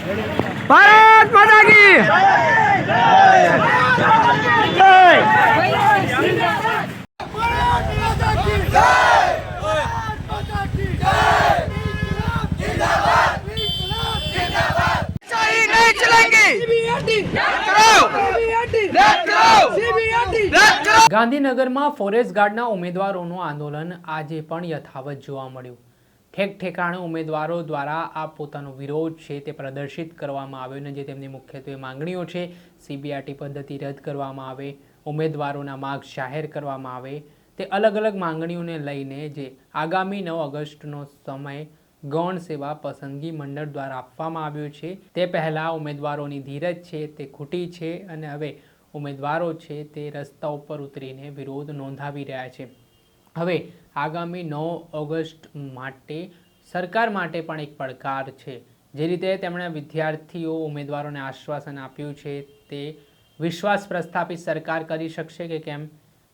ભારત માતા કી ગાંધીનગરમાં ફોરેસ્ટ ગાર્ડના ઉમેદવારોનું આંદોલન આજે પણ યથાવત જોવા મળ્યું. ઠેક ઠેકાણે ઉમેદવારો દ્વારા આ પોતાનો વિરોધ છે તે પ્રદર્શિત કરવામાં આવ્યો અને જે તેમની મુખ્યત્વે માંગણીઓ છે સીબીઆરટી પદ્ધતિ રદ કરવામાં આવે, ઉમેદવારોના માર્ગ જાહેર કરવામાં આવે, તે અલગ અલગ માંગણીઓને લઈને જે આગામી નવ ઓગસ્ટનો સમય ગૌણ સેવા પસંદગી મંડળ દ્વારા આપવામાં આવ્યો છે, તે પહેલાં ઉમેદવારોની ધીરજ છે, તે ખૂટી છે અને હવે ઉમેદવારો છે તે રસ્તા ઉપર ઉતરીને વિરોધ નોંધાવી રહ્યા છે. હવે આગામી નવ ઓગસ્ટ માટે સરકાર માટે પણ એક પડકાર છે. જે રીતે તેમણે વિદ્યાર્થીઓ ઉમેદવારોને આશ્વાસન આપ્યું છે તે વિશ્વાસ પ્રસ્થાપિત સરકાર કરી શકશે કે કેમ?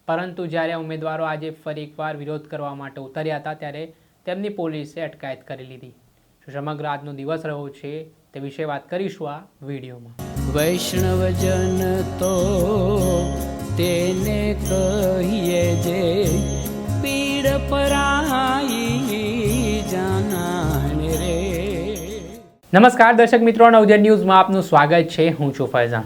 પરંતુ જ્યારે ઉમેદવારો આજે ફરી એકવાર વિરોધ કરવા માટે ઉતર્યા હતા ત્યારે તેમની પોલીસે અટકાયત કરી લીધી. સમગ્ર આજનો દિવસ રહ્યો છે તે વિશે વાત કરીશું આ વિડીયોમાં. વૈષ્ણવજન તો તેને કહીએ જે નમસ્કાર દર્શક મિત્રો, નવજન ન્યૂઝમાં આપનું સ્વાગત છે. હું છું ફૈઝાન.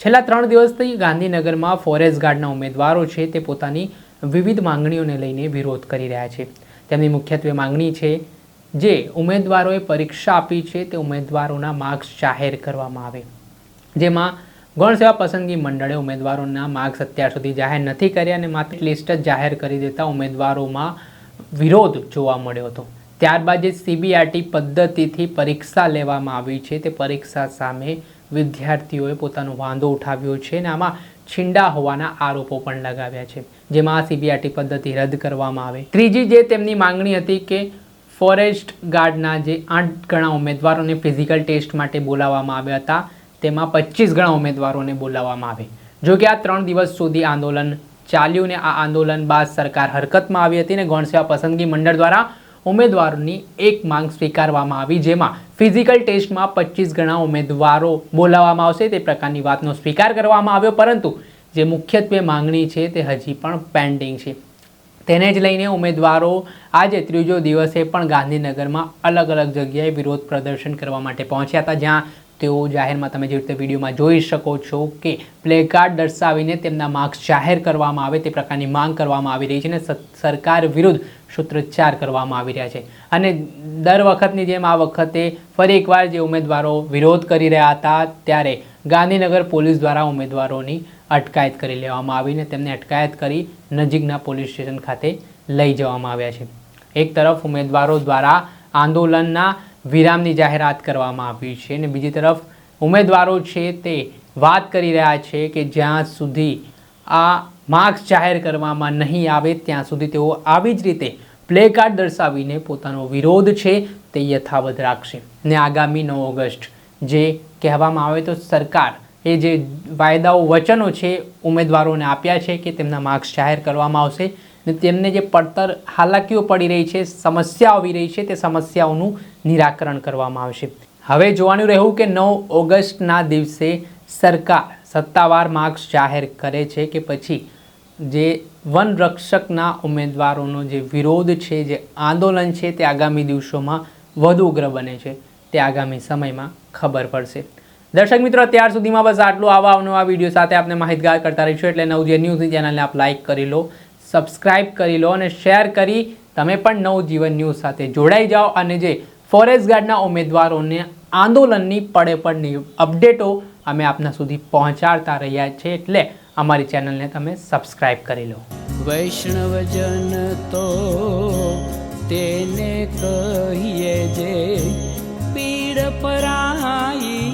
છેલ્લા ત્રણ દિવસથી ગાંધીનગરમાં ફોરેસ્ટ ગાર્ડના ઉમેદવારો છે તે પોતાની વિવિધ માંગણીઓને લઈને વિરોધ કરી રહ્યા છે. તેમની મુખ્યત્વે માંગણી છે, જે ઉમેદવારોએ પરીક્ષા આપી છે તે ઉમેદવારોના માર્ક્સ જાહેર કરવામાં આવે. જેમાં ગૌણ સેવા પસંદગી મંડળે ઉમેદવારોના માર્ક્સ અત્યાર સુધી જાહેર નથી કર્યા અને માત્ર લિસ્ટ જ જાહેર કરી દેતા ઉમેદવારોમાં વિરોધ જોવા મળ્યો હતો. ત્યારબાદ જે સીબીઆરટી પદ્ધતિથી પરીક્ષા લેવામાં આવી છે. તે પરીક્ષા સામે વિદ્યાર્થીઓએ પોતાનો વાંધો ઉઠાવ્યો છે અને આમાં છીંડા હોવાના આરોપો પણ લગાવ્યા છે, જેમાં સીબીઆરટી પદ્ધતિ રદ કરવામાં આવે. ત્રીજી જે તેમની માંગણી હતી કે ફોરેસ્ટ ગાર્ડના જે આઠ ગણા ઉમેદવારોને ફિઝિકલ ટેસ્ટ માટે બોલાવવામાં આવ્યા હતા તેમાં પચીસ ગણા ઉમેદવારોને બોલાવવામાં આવે. જો કે આ ત્રણ દિવસ સુધી આંદોલન ચાલ્યું ને આ આંદોલન બાદ સરકાર હરકતમાં આવી હતી ને ગૌણસેવા પસંદગી મંડળ દ્વારા ઉમેદવારોની એક માંગ સ્વીકારવામાં આવી, જેમાં ફિઝિકલ ટેસ્ટમાં પચીસ ગણા ઉમેદવારો બોલાવવામાં આવશે. તે પ્રકારની વાતનો સ્વીકાર કરવામાં આવ્યો, પરંતુ જે મુખ્યત્વે માંગણી છે તે હજી પણ પેન્ડિંગ છે. તેને જ લઈને ઉમેદવારો આજે ત્રીજો દિવસે પણ ગાંધીનગરમાં અલગ અલગ જગ્યાએ વિરોધ પ્રદર્શન કરવા માટે પહોંચ્યા હતા, જ્યાં તેઓ જાહેરમાં તમે જે રીતે વિડીયોમાં જોઈ શકો છો કે પ્લેકાર્ડ દર્શાવીને તેમના માર્ક્સ જાહેર કરવામાં આવે તે પ્રકારની માંગ કરવામાં આવી રહી છે અને સરકાર વિરુદ્ધ સૂત્રોચ્ચાર કરવામાં આવી રહ્યા છે. અને દર વખતની જેમ આ વખતે ફરી એકવાર જે ઉમેદવારો વિરોધ કરી રહ્યા હતા ત્યારે ગાંધીનગર પોલીસ દ્વારા ઉમેદવારોની અટકાયત કરી લેવામાં આવીને તેમને અટકાયત કરી નજીકના પોલીસ સ્ટેશન ખાતે લઈ જવામાં આવ્યા છે. એક તરફ ઉમેદવારો દ્વારા આંદોલનના વિરામની જાહેરાત કરવામાં આવી છે અને બીજી તરફ ઉમેદવારો છે તે વાત કરી રહ્યા છે કે જ્યાં સુધી આ માર્ક્સ જાહેર કરવામાં નહીં આવે, ત્યાં સુધી તેઓ આવી જ રીતે પ્લે કાર્ડ દર્શાવીને પોતાનો વિરોધ છે તે યથાવત રાખશે. ને આગામી નવ ઓગસ્ટ જે કહેવામાં આવે તો સરકાર એ જે વાયદાઓ વચનો છે ઉમેદવારોને આપ્યા છે કે તેમના માર્ક્સ જાહેર કરવામાં આવશે ને તેમને જે પડતર હાલાકીઓ પડી રહી છે, સમસ્યા આવી રહી છે તે સમસ્યાઓનું નિરાકરણ કરવામાં આવશે. હવે જોવાનું રહ્યું કે નવ ઓગસ્ટના દિવસે સરકાર સત્તાવાર માર્ક્સ જાહેર કરે છે કે પછી જે વન રક્ષકના ઉમેદવારોનો જે વિરોધ છે, જે આંદોલન છે તે આગામી દિવસોમાં વધુ ઉગ્ર બને છે. તે આગામી સમયમાં ખબર પડશે. દર્શક મિત્રો, અત્યાર સુધીમાં બસ આટલું. આવા અવનવા વીડિયો સાથે આપને માહિતગાર કરતા રહીશું એટલે નવજીવન ન્યૂઝની ચેનલને આપ લાઇક કરી લો, સબસ્ક્રાઇબ કરી લો અને શેર કરી તમે પણ નવજીવન ન્યૂઝ સાથે જોડાઈ જાઓ અને જે ફોરેસ્ટ ગાર્ડના ઉમેદવારોને આંદોલનની પડે પડની અપડેટો અમે આપના સુધી પહોંચાડતા રહ્યા છે એટલે અમારી ચેનલને તમે સબસ્ક્રાઈબ કરી લો. વૈષ્ણવજન તો તેને કહીએ જે પીડ પરાઈ